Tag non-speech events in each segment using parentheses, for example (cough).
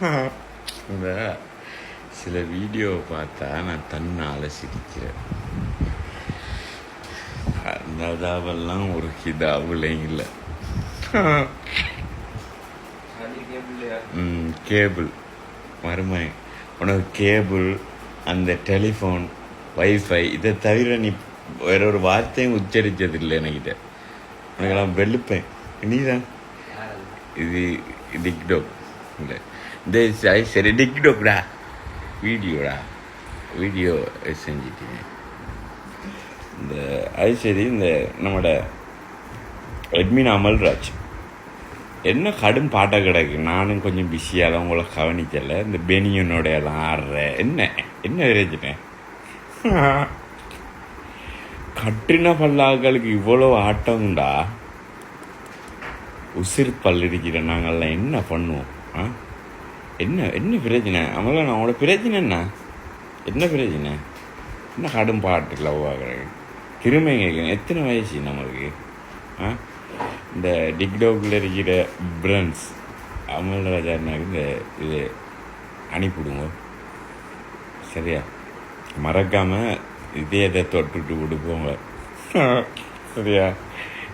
(laughs) சில வீடியோ பார்த்தா நான் தன்னால் சிரிக்கிறேன். அந்த அதாவெல்லாம் ஒரு ஹிதாவில் இல்லை. கேபிள் மறுமை உனக்கு கேபிள் அந்த டெலிஃபோன் வைஃபை இதை தவிர நீ வேற ஒரு வார்த்தையும் உச்சரித்ததில்லை என்கிட்ட. உனக்கெல்லாம் வெளுப்பேன். நீதான். இது டிக்டோக் இல்லை இந்த சரி, சரி டிக்டோக்டா வீடியோடா வீடியோ செஞ்சிட்டீங்க இந்த அது சரி இந்த நம்மளோட எட்மின் அமல்ராஜ் என்ன கடும் பாட்டை கிடக்கு? நானும் கொஞ்சம் பிஸியாக தான் உங்களை கவனிக்கலை. இந்த பெனியனோட எல்லாம் ஆடுற. என்ன? என்ன விரைச்சிட்டேன் கட்டின பல்லாக்களுக்கு இவ்வளோ ஆட்டம்டா. உசிர் பல் இருக்கிற நாங்கள்லாம் என்ன பண்ணுவோம்? ஆ? என்ன என்ன பிரச்சனை? அமுதலம் நான் அவனோட பிரச்சனை என்ன? என்ன பிரச்சனை? என்ன கடும் பாட்டு லவ் ஆகுறேன் திரும்ப கேட்குறேன். எத்தனை வயசு நம்மளுக்கு? ஆ? இந்த டிக்டோக்கில் இருக்கிற பிரன்ஸ் அமல்ராஜாருக்கு இந்த இது அனுப்பிவிடுங்க. சரியா? மறக்காம இதயத்தை தொட்டுட்டு கொடுப்போங்க சரியா?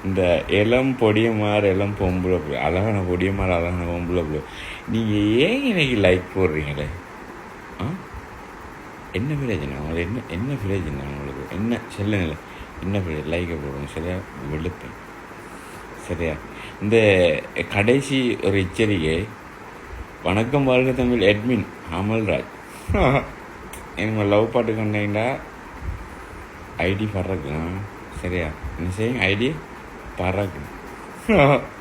இந்த இளம் பொடியமார் இளம் பொம்பளை பிள்ளை அழகான பொடியமார் அழகான பொம்பளை பிள்ளை நீங்கள் ஏன் இன்றைக்கி லைக் போடுறீங்களே? ஆ? என்ன பிரயோஜனம் உங்களுக்கு என்ன என்ன பிரயோஜனம் உங்களுக்கு என்ன சொல்லுங்களேன் என்ன பிரச்சனை லைக்கை போடுங்க சரியா? வெளுப்பேன். சரியா? இந்த கடைசி ஒரு எச்சரிக்கை. வணக்கம் வாழ்க தமிழ் அட்மின் அமல்ராஜ். (laughs) எனக்கு லவ் பாட்டு கண்டீங்கன்னா ஐடி பறக்கு சரியா? என்ன செய்யுங்க ஐடி 怕啥？(laughs)